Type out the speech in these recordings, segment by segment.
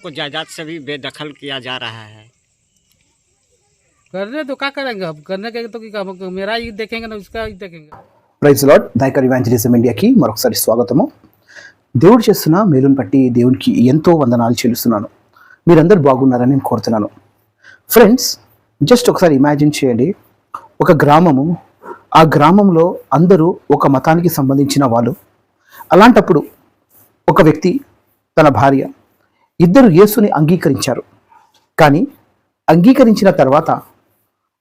को जायदाद से भी बेदखल किया जा रहा है करने तो क्या करेंगे अब करने के तो क्या हम मेरा ही देखेंगे ना उसका ही देखेंगे ప్రైజ్ లాడ్ దైకర్ ఇవాంజలిజం ఇండియాకి మరొకసారి స్వాగతము దేవుడు చేస్తున్న మేలును బట్టి దేవునికి ఎంతో వందనాలు చెల్లిస్తున్నాను మీరందరూ బాగున్నారని నేను కోరుతున్నాను ఫ్రెండ్స్ జస్ట్ ఒకసారి ఇమాజిన్ చేయండి ఒక గ్రామము ఆ గ్రామంలో అందరూ ఒక మతానికి సంబంధించిన వాళ్ళు అలాంటప్పుడు ఒక వ్యక్తి తన భార్య ఇద్దరు యేసుని అంగీకరించారు. కానీ అంగీకరించిన తర్వాత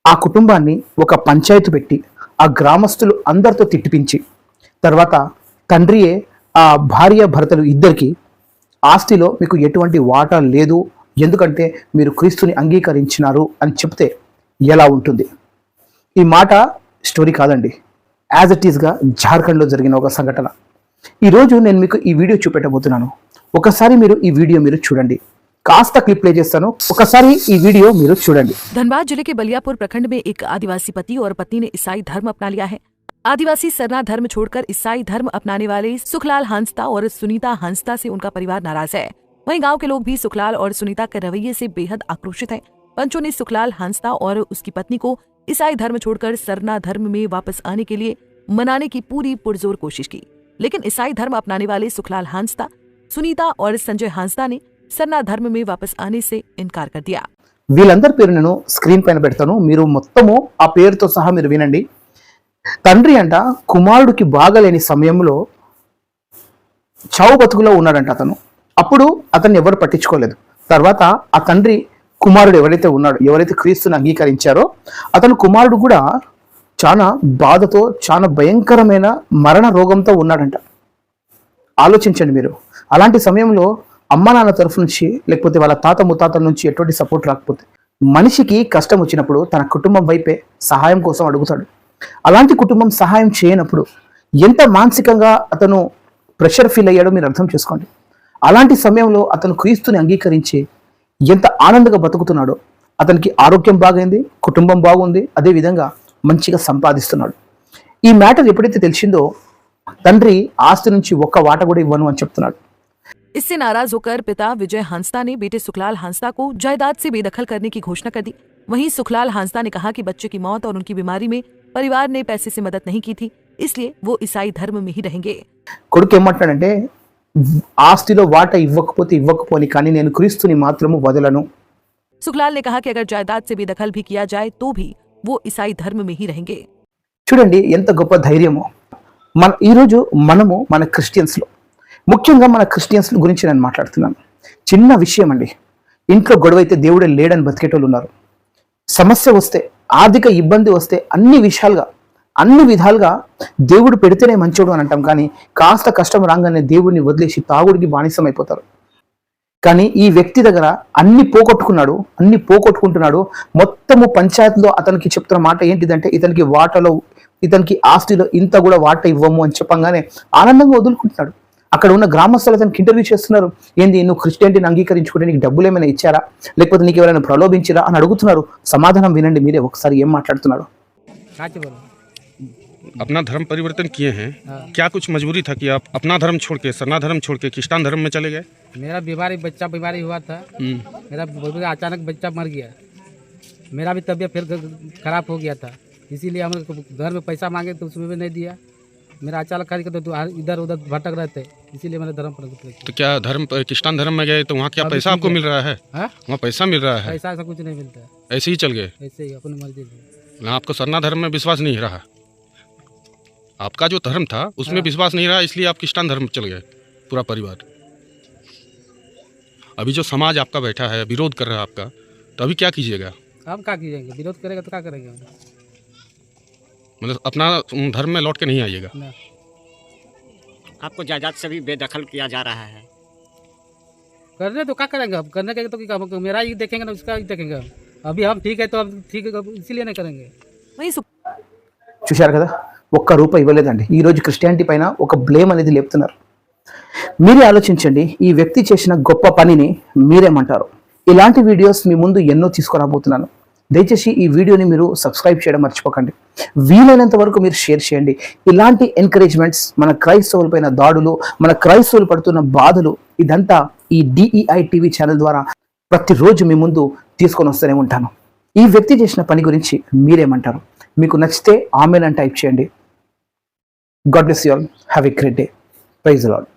ఆ కుటుంబాన్ని ఒక పంచాయతీ పెట్టి ఆ గ్రామస్తులు అందరితో తిట్టిపించి తర్వాత తండ్రియే ఆ భార్య భర్తలు ఇద్దరికి ఆస్తిలో మీకు ఎటువంటి వాటా లేదు ఎందుకంటే మీరు క్రీస్తుని అంగీకరించినారు అని చెప్తే ఎలా ఉంటుంది? ఈ మాట స్టోరీ కాదండి. యాజ్ ఇట్ ఈస్గా జార్ఖండ్లో జరిగిన ఒక సంఘటన. ఈరోజు నేను మీకు ఈ వీడియో చూపెట్టబోతున్నాను. ఒకసారి మీరు ఈ వీడియో మీరు చూడండి కాస్త క్లిప్ ప్లే చేస్తాను ఒకసారి ఈ వీడియో మీరు చూడండి धनबाद जिले के बलियापुर प्रखंड में एक आदिवासी पति और पत्नी ने ईसाई धर्म अपना लिया है आदिवासी सरना धर्म छोड़कर ईसाई धर्म अपनाने वाले सुखलाल हंसता और सुनीता हंसता से उनका परिवार नाराज है वहीं गांव के लोग भी सुखलाल और सुनीता के रवैये से बेहद आक्रोशित हैं पंचों ने सुखलाल हंसता और उसकी पत्नी को ईसाई धर्म छोड़कर सरना धर्म में वापस आने के लिए मनाने की पूरी पुरजोर कोशिश की लेकिन ईसाई धर्म अपनाने वाले सुखलाल हंसता सुनीता और संजय हंसता ने सरना धर्म में वापस आने से इनकार कर दिया వీళ్ళందరి పేరు నేను స్క్రీన్ పైన పెడతాను మీరు మొత్తము ఆ పేరుతో సహా మీరు వినండి తండ్రి అంట కుమారుడికి బాగలేని సమయంలో చావు బతుకులో ఉన్నాడంట అతను అప్పుడు అతన్ని ఎవరు పట్టించుకోలేదు తర్వాత ఆ తండ్రి కుమారుడు ఎవరైతే ఉన్నాడో ఎవరైతే క్రీస్తుని అంగీకరించారో అతను కుమారుడు కూడా చాలా బాధతో చాలా భయంకరమైన మరణ రోగంతో ఉన్నాడంట ఆలోచించండి మీరు అలాంటి సమయంలో అమ్మ నాన్న తరఫు నుంచి లేకపోతే వాళ్ళ తాత ముత్తాతల నుంచి ఎటువంటి సపోర్ట్ రాకపోతే మనిషికి కష్టం వచ్చినప్పుడు తన కుటుంబం వైపే సహాయం కోసం అడుగుతాడు. అలాంటి కుటుంబం సహాయం చేయనప్పుడు ఎంత మానసికంగా అతను ప్రెషర్ ఫీల్ అయ్యాడో మీరు అర్థం చేసుకోండి. అలాంటి సమయంలో అతను క్రీస్తుని అంగీకరించి ఎంత ఆనందంగా బతుకుతున్నాడో అతనికి ఆరోగ్యం బాగైంది కుటుంబం బాగుంది అదే విధంగా మంచిగా సంపాదిస్తున్నాడు. ఈ మ్యాటర్ ఎప్పుడైతే తెలిసిందో తండ్రి ఆస్తి నుంచి ఒక్క వాట కూడా ఇవ్వను అని చెప్తున్నాడు. इससे नाराज होकर पिता विजय हंसता ने बेटे सुखलाल हंसता को जायदाद से बेदखल करने की घोषणा कर दी वहीं सुखलाल हंसता ने कहा कि बच्चे की मौत और उनकी बीमारी में परिवार ने पैसे से मदद नहीं की थी इसलिए वो ईसाई धर्म में ही रहेंगे కొడుకు ఏమంటాడంటే ఆస్తిలో వాట ఇవ్వకపోతే ఇవ్వకపోని కానీ నేను క్రీస్తుని మాత్రము వదలను सुखलाल ने कहा कि अगर जायदाद से बेदखल भी किया जाए तो भी वो ईसाई धर्म में ही रहेंगे చూడండి ఎంత గొప్ప ధైర్యమో మన ఈరోజు మనము మన క్రిస్టియన్స్లో ముఖ్యంగా మన క్రిస్టియన్స్ గురించి నేను మాట్లాడుతున్నాను. చిన్న విషయం అండి ఇంట్లో గొడవ అయితే దేవుడే లేడని బతికేటోళ్ళు ఉన్నారు. సమస్య వస్తే ఆర్థిక ఇబ్బంది వస్తే అన్ని విషయాలుగా అన్ని విధాలుగా దేవుడు పెడితేనే మంచోడు అని అంటాం. కానీ కాస్త కష్టం రాగానే దేవుడిని వదిలేసి తాగుడికి బానిసం అయిపోతారు కానీ ఈ వ్యక్తి దగ్గర అన్ని పోగొట్టుకున్నాడు అన్ని పోగొట్టుకుంటున్నాడు. మొత్తము పంచాయతీలో అతనికి చెప్తున్న మాట ఏంటిదంటే ఇతనికి వాటలో ఇతనికి ఆస్తిలో ఇంత కూడా వాట ఇవ్వము అని చెప్పంగానే ఆనందంగా వదులుకుంటున్నాడు. అక్కడ ఉన్న గ్రామస్తులు అతనికి ఇంటర్వ్యూ చేస్తున్నారు ఏంది నువ్వు క్రిస్టియానిటీని అంగీకరించుకుంటే నీకు డబ్బులు ఏమైనా ఇచ్చారా లేకపోతే నీకు ఎవరైనా ప్రలోభించారా అని అడుగుతున్నారు సమాధానం వినండి మీరే ఒకసారి ఏం మాట్లాడుతున్నాడు काचे बोलो अपना धर्म परिवर्तन किए हैं क्या कुछ मजबूरी था कि आप अपना धर्म छोड़ के सरना धर्म छोड़ के क्रिस्टान धर्म में चले गए मेरा बीमारी बच्चा बीमारी हुआ था हम्म, मेरा ब- अचानक बच्चा मर गया मेरा भी तबीयत फिर ग- खराब हो गया था इसीलिए हम लोग घर में पैसा मांगे तो उसमें भी नहीं दिया मेरा अचानक खरीद के तो इधर उधर भटक रहे थे इसीलिए मैंने धर्म परिवर्तन तो क्या धर्म क्रिस्टान धर्म में गए तो वहाँ क्या पैसा आपको मिल रहा है? हाँ? वहाँ पैसा मिल रहा है? पैसा ऐसा कुछ नहीं मिलता। है ऐसे ही चल गए? ऐसे ही अपनी मर्ज़ी से। ना आपको सरना धर्म में विश्वास नहीं रहा। आपका जो धर्म था उसमें हाँ। विश्वास नहीं रहा इसलिए आप क्रिस्टान धर्म चल गए पूरा परिवार। अभी जो समाज आपका बैठा है विरोध कर रहा है आपका तो अभी क्या कीजिएगा? अब क्या कीजिएगा? विरोध करेगा तो क्या करेंगे? मतलब अपना धर्म में लौट के नहीं आइएगा? आपको जायदाद से भी बेदखल किया जा रहा है करने तो क्या करेंगे अब करने के तो क्या हम मेरा ही देखेंगे ना उसका ही देखेंगे हम अभी हम ठीक है तो अब ठीक है अब इसीलिए नहीं करेंगे वहीं सुख చూశారు కదా ఒక్క రూపాయి ఇవ్వలేదండి ఈ రోజు క్రిస్టియానిటీ పైన ఒక బ్లేమ్ అనేది లేపుతున్నారు మీరే ఆలోచించండి ఈ వ్యక్తి చేసిన గొప్ప పనిని మీరేమంటారు ఇలాంటి వీడియోస్ మీ ముందు ఎన్నో తీసుకురాబోతున్నాను దయచేసి ఈ వీడియోని మీరు సబ్స్క్రైబ్ చేయడం మర్చిపోకండి. వీలైనంత వరకు మీరు షేర్ చేయండి. ఇలాంటి ఎంకరేజ్మెంట్స్ మన క్రైస్తవులపైన దాడులు మన క్రైస్తవులు పడుతున్న బాధలు ఇదంతా ఈ డిఈఐ టీవీ ఛానల్ ద్వారా ప్రతిరోజు మీ ముందు తీసుకొని వస్తూనే ఉంటాను. ఈ వ్యక్తి చేసిన పని గురించి మీరేమంటారు? మీకు నచ్చితే ఆమెన్ అని టైప్ చేయండి. God bless you all have a great day praise lord